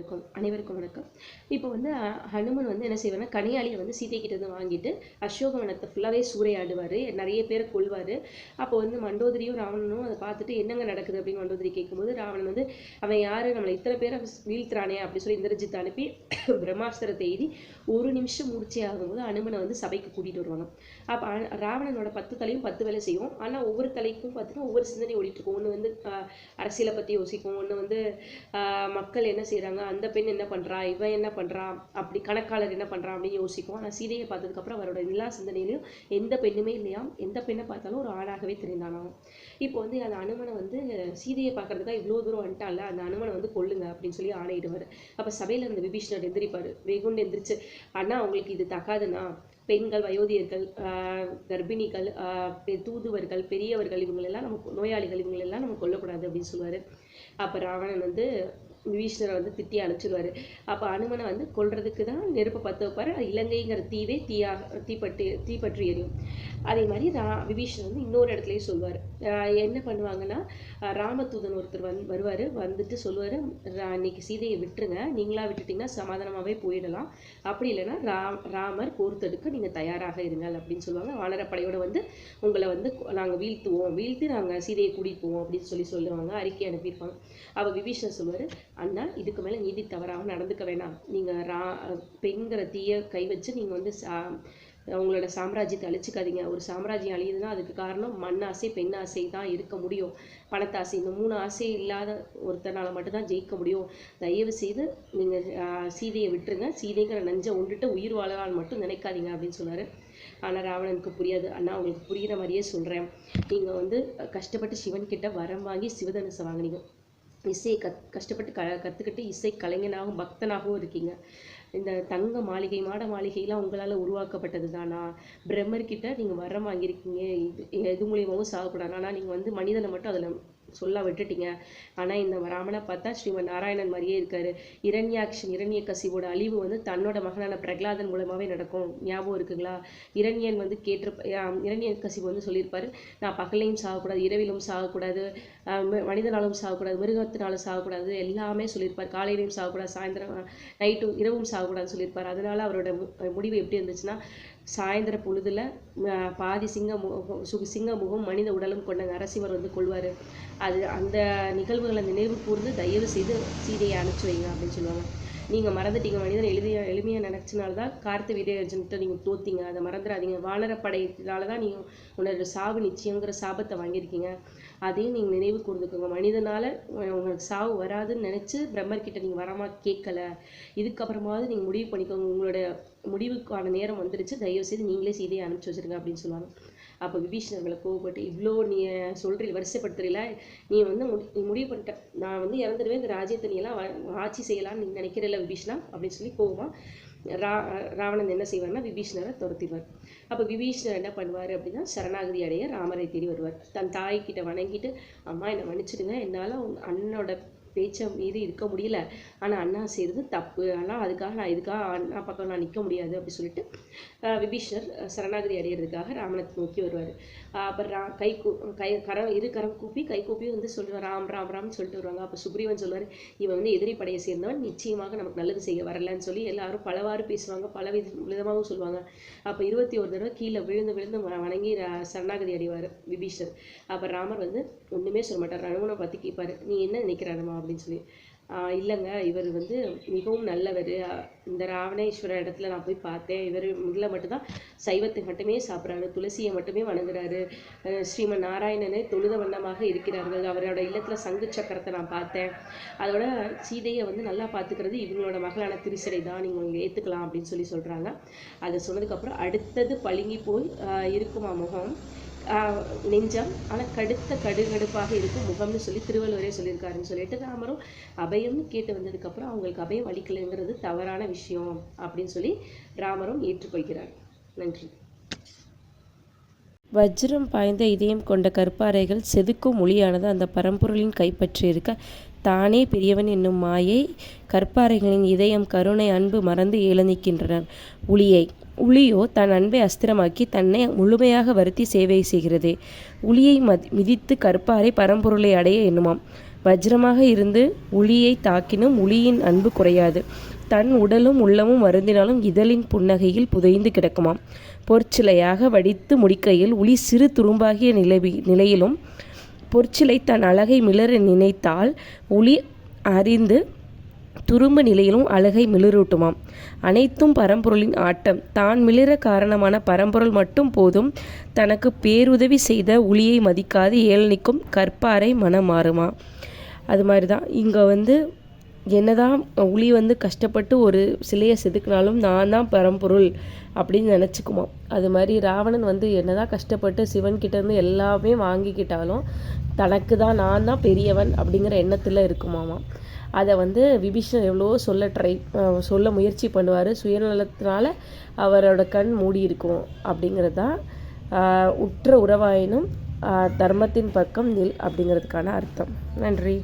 அனைவருக்கும் அனைவருக்கும் வணக்கம். இப்போ வந்து ஹனுமன் வந்து என்ன செய்வார்னா கனியாளியை வந்து சீதை கிட்ட இருந்து வாங்கிட்டு அசோகவனத்தை ஃபுல்லாகவே சூறையாடுவார். நிறைய பேரை கொல்வார். அப்போ வந்து மண்டோதரியும் ராவணனும் அதை பார்த்துட்டு என்னங்க நடக்குது? அப்படின்னு மண்டோதரி கேட்கும்போது ராவணன் வந்து அவன் யார்? நம்மளை இத்தனை பேரை வீழ்த்துறானே? அப்படின்னு சொல்லி இந்திரஜித் அனுப்பி பிரம்மாஸ்திரத்தை எழுதி ஒரு நிமிஷம் மூர்ச்சி ஆகும்போது அனுமனை வந்து சபைக்கு கூட்டிகிட்டு வருவாங்க. அப்போ ராவணனோட பத்து தலையும் பத்து வேலை செய்யும். ஆனால் ஒவ்வொரு தலைக்கும் பார்த்தீங்கன்னா ஒவ்வொரு சிந்தனை ஓடிட்டு இருக்கும். ஒன்று வந்து அரசியலை பற்றி யோசிக்கும். ஒன்று வந்து மக்கள் என்ன செய்கிறாங்க அந்த பெண் என்ன பண்ணுறா இவன் என்ன பண்ணுறான் அப்படி கணக்காளர் என்ன பண்ணுறான் அப்படின்னு யோசிக்கும். ஆனால் சீதையை பார்த்ததுக்கப்புறம் அவரோட எல்லா சிந்தனையிலையும் எந்த பெண்ணுமே இல்லையாம். எந்த பெண்ணை பார்த்தாலும் ஒரு ஆணாகவே தெரிந்தானாம். இப்போ வந்து அந்த அனுமனை வந்து சீதையை பார்க்கறதுக்காக இவ்வளோ தூரம் வந்துட்டால அந்த அனுமனை வந்து கொல்லுங்க அப்படின்னு சொல்லி ஆணையிடுவார். அப்போ சபையில் இருந்த விபீஷணர் எந்திரிப்பார். வெகுண்டு எந்திரிச்சு ஆனால் அவங்களுக்கு இது தகாதுண்ணா. பெண்கள் வயோதிகர்கள் கர்ப்பிணிகள் பெ- தூதுவர்கள் பெரியவர்கள் இவங்களெல்லாம் நம்ம நோயாளிகள் இவங்களெல்லாம் நம்ம கொல்லக்கூடாது அப்படின்னு சொல்லுவார். அப்போ ராவணன் வந்து விபீஷணரை வந்து திட்டி அழைச்சிடுவார் அப்போ அனுமனை வந்து கொல்றதுக்கு தான் நெருப்பை பற்ற வைப்பார். இலங்கைங்கிற தீவே தீயாக தீப்பட்டு தீப்பற்றி எரியும். அதே மாதிரி ரா விபீஷணர் வந்து இன்னொரு இடத்துலையும் சொல்லுவார் என்ன பண்ணுவாங்கன்னா ராமதூதன் ஒருத்தர் வந் வருவார். வந்துட்டு சொல்லுவார் இன்னைக்கு சீதையை விட்டுருங்க. நீங்களா விட்டுட்டிங்கன்னா சமாதானமாகவே போயிடலாம். அப்படி இல்லைன்னா ராம் ராமர் போர் தடுக்க நீங்கள் தயாராக இருங்கள் அப்படின்னு சொல்லுவாங்க. வானரப்படையோட வந்து உங்களை வந்து நாங்கள் வீழ்த்துவோம். வீழ்த்து நாங்கள் சீதையை கூட்டிகிட்டு போவோம் அப்படின்னு சொல்லி சொல்லுவாங்க. அறிக்கை அனுப்பியிருப்பாங்க. அவள் விபீஷணர் சொல்லுவார் அண்ணா இதுக்கு மேலே நீதி தவறாமல் நடந்துக்க வேணாம். நீங்கள் ரா பெண்கிற தீய கை வச்சு நீங்கள் வந்து சா அவங்களோட சாம்ராஜ்யத்தை அழிச்சிக்காதீங்க. ஒரு சாம்ராஜ்யம் அழியுதுன்னா அதுக்கு காரணம் மண் ஆசை பெண் ஆசை தான் இருக்க முடியும். பணத்தாசை இந்த மூணு ஆசை இல்லாத ஒருத்தனால் மட்டும்தான் ஜெயிக்க முடியும். தயவு செய்து நீங்கள் சீதையை விட்டுருங்க. சீதைங்கிற நஞ்சை உண்டுட்டு உயிர் வாழலான்னு மட்டும் நினைக்காதீங்க அப்படின்னு சொன்னார் ஆனால் ராவணனுக்கு புரியாது. அண்ணா உங்களுக்கு புரிகிற மாதிரியே சொல்கிறேன் நீங்கள் வந்து கஷ்டப்பட்டு சிவன்கிட்ட வரம் வாங்கி சிவதனுசை வாங்குனீங்க. இசையை கத் கஷ்டப்பட்டு க கற்றுக்கிட்டு இசை கலைஞனாகவும் பக்தனாகவும் இருக்கீங்க. இந்த தங்க மாளிகை மாட மாளிகைலாம் உங்களால் உருவாக்கப்பட்டது தானா பிரம்மர்கிட்ட நீங்கள் வரம் வாங்கியிருக்கீங்க. இது எது மூலியமாகவும் சாகக்கூடாது ஆனால் நீங்கள் வந்து மனிதனை மட்டும் அதில் சொல்ல விட்டுட்டீங்க. ஆனால் இந்த ராமனை பார்த்தா ஸ்ரீமன் நாராயணன் மாதிரியே இருக்காரு. இரண்யாக்ஷன் இரண்ய கசிவோட அழிவு வந்து தன்னோட மகனான பிரகலாதன் மூலமாகவே நடக்கும். ஞாபகம் இருக்குங்களா? இரண்யன் வந்து கேட்டு இரண்ய கசிவு வந்து சொல்லியிருப்பாரு. நான் பகலையும் சாகக்கூடாது இரவிலும் சாகக்கூடாது ம- மனிதனாலும் சாகக்கூடாது மிருகத்தினாலும் சாகக்கூடாது எல்லாமே சொல்லியிருப்பார். காலையிலையும் சாகக்கூடாது சாயந்தரம் நைட்டும் இரவும் சாகக்கூடாதுன்னு சொல்லியிருப்பார். அதனால அவரோட முடிவு எப்படி இருந்துச்சுன்னா சாயந்தர பொழுதுல பாதி சிங்க முகம் சிங்க முகம் மனித உடலும் கொண்ட நரசிவர் வந்து கொள்வார். அது அந்த நிகழ்வுகளை நினைவு கூர்ந்து தயவு செய்து சீதையை அனுப்பிச்சு வைங்க அப்படின்னு சொல்லுவாங்க. நீங்கள் மறந்துட்டீங்க மனிதன் எளிமையா எளிமையாக நினச்சனால தான் கார்த்த வீரர்ஜன்கிட்ட நீங்கள் தோத்தீங்க. அதை மறந்துடாதீங்க. வானரப்படையினால தான் நீங்கள் உன்னோட சாவு நிச்சயங்கிற சாபத்தை வாங்கியிருக்கீங்க. அதையும் நீங்கள் நினைவு கூர்ந்துக்கோங்க. மனிதனால் உங்களுக்கு சாவு வராதுன்னு நினச்சி பிரம்மர்கிட்ட நீங்கள் வரமா கேட்கல. இதுக்கப்புறமாவது நீங்கள் முடிவு பண்ணிக்கோங்க. உங்களோட முடிவுக்கான நேரம் வந்துருச்சு. தயவு செய்து நீங்களே செய்தியை அனுப்பிச்சு வச்சுருங்க அப்படின்னு சொல்லுவாங்க. அப்போ விபீஷணர்களை கோவப்பட்டு இவ்வளோ நீ சொல்கிறீ வரிசைப்படுத்துறீல நீ வந்து முடி நீ முடிவு பண்ணிட்ட. நான் வந்து இறந்துடுவேன் இந்த ராஜ்யத்தை நீ எல்லாம் ஆட்சி செய்யலாம்னு நீ நினைக்கிறல விபீஷணா அப்படின்னு சொல்லி கோவமாக ரா ராவணன் என்ன செய்வார்னா விபீஷணரை துரத்திடுவார். அப்போ விபீஷணர் என்ன பண்ணுவார் அப்படின்னா சரணாகதி அடைய ராமரை தேடி வருவார். தன் தாய்கிட்ட வணங்கிட்டு அம்மா என்னை மன்னிச்சிடுங்க. என்னால் உங்க அண்ணனோட பேச்சை மீறி இருக்க முடியல. ஆனால் அண்ணா செய்கிறது தப்பு. ஆனால் அதுக்காக நான் இதுக்காக அண்ணா பக்கம் நான் நிற்க முடியாது அப்படி சொல்லிட்டு விபீஷர் விபீஷணர் சரணாகதி அடையிறதுக்காக ராமனை நோக்கி வருவார். அப்புறம் ரா கை கை கரம் இரு கரம் கூப்பி கை கூப்பி வந்து சொல்லுவார் ராம் ராம் ராம்னு சொல்லிட்டு வருவாங்க. அப்போ சுக்ரீவன் சொல்லுவார் இவன் வந்து எதிரி படையை சேர்ந்தவன் நிச்சயமாக நமக்கு நல்லது செய்ய வரலன்னு சொல்லி எல்லாரும் பலவாறு பேசுவாங்க பல வித விதமாகவும் சொல்லுவாங்க. அப்போ இருபத்தி ஒரு தடவை கீழே விழுந்து விழுந்து வணங்கி ரா- சரணாகதி அடைவார் விபீஷர் அப்போ ராமர் வந்து ஒன்றுமே சொல்ல மாட்டார் ரணுவனை பற்றி கேட்பார் நீ என்ன நினைக்கிற அனுமா அப்படின்னு சொல்லி. இல்லைங்க இவர் வந்து மிகவும் நல்லவர். இந்த ராவணேஸ்வரர் இடத்துல நான் போய் பார்த்தேன். இவர் முதல்ல மட்டும்தான் சைவத்தை மட்டுமே சாப்பிட்றாரு. துளசியை மட்டுமே வணங்குறாரு. ஸ்ரீமன் நாராயணனை தொழுத வண்ணமாக இருக்கிறார்கள். அவரோட இல்லத்தில் சங்கு சக்கரத்தை நான் பார்த்தேன். அதோட சீதையை வந்து நல்லா பார்த்துக்கிறது இவங்களோட மகளான திருசடை தான் நீங்கள் இங்கே ஏற்றுக்கலாம் அப்படின்னு சொல்லி சொல்கிறாங்க அதை சொன்னதுக்கப்புறம் அடுத்தது பழுங்கி போய் இருக்குமா முகம்? நெஞ்சம் ஆனால் கடுத்த கடுகடுப்பாக இருக்கும் முகம்னு சொல்லி திருவள்ளுவரே சொல்லியிருக்காருன்னு சொல்லிட்டு ராமரும் அபயம்னு கேட்டு வந்ததுக்கப்புறம் அவங்களுக்கு அபயம் அளிக்கலைங்கிறது தவறான விஷயம் அப்படின்னு சொல்லி ராமரும் ஏற்றுக்கொள்கிறார். நன்றி. வஜ்ரம் பாய்ந்த இதயம் கொண்ட கற்பாறைகள் செதுக்கும் மொழியானது அந்த பரம்பொருளின் கைப்பற்றியிருக்க தானே பெரியவன் என்னும் மாயை கற்பாறைகளின் இதயம் கருணை அன்பு மறந்து ஏளனிக்கின்றனர் உளியை உளியோ தன் அன்பை அஸ்திரமாக்கி தன்னை முழுமையாக வருத்தி சேவை செய்கிறது. உளியை மிதித்து கற்பாறை பரம்பொருளை அடைய எண்ணுமாம். வஜ்ரமாக இருந்து உளியை தாக்கினும் உளியின் அன்பு குறையாது. தன் உடலும் உள்ளமும் வருந்தினாலும் இதழின் புன்னகையில் புதைந்து கிடக்குமாம். பொற்சிலையாக வடித்து முடிக்கையில் உளி சிறு துரும்பாகிய நிலை நிலையிலும் பொற்சிலை தன் அழகை மிளற நினைத்தால் உளி அறிந்து துரும்ப நிலையிலும் அழகை மிளிரூட்டுமாம். அனைத்தும் பரம்பொருளின் ஆட்டம். தான் மிளிர காரணமான பரம்பொருள் மட்டும் போதும். தனக்கு பேருதவி செய்த உளியை மதிக்காது ஏளனிக்கும் கற்பாரை மனம் மாறுமா? அது மாதிரி தான் இங்கே வந்து என்னதான் உளி வந்து கஷ்டப்பட்டு ஒரு சிலையை செதுக்கினாலும் நான் தான் பரம்பொருள் அப்படின்னு நினச்சிக்குமா அது மாதிரி ராவணன் வந்து என்னதான் கஷ்டப்பட்டு சிவன் கிட்டேருந்து எல்லாமே வாங்கிக்கிட்டாலும் தனக்கு தான் நான் தான் பெரியவன் அப்படிங்கிற எண்ணத்தில் இருக்குமாமா அதை வந்து விபீஷன் எவ்வளவோ சொல்ல ட்ரை சொல்ல முயற்சி பண்ணுவார். சுயநலத்தினால அவரோட கண் மூடி இருக்கும் அப்படிங்கிறது தான் உற்ற உறவாயினும் தர்மத்தின் பக்கம் நில் அப்படிங்கிறதுக்கான அர்த்தம். நன்றி.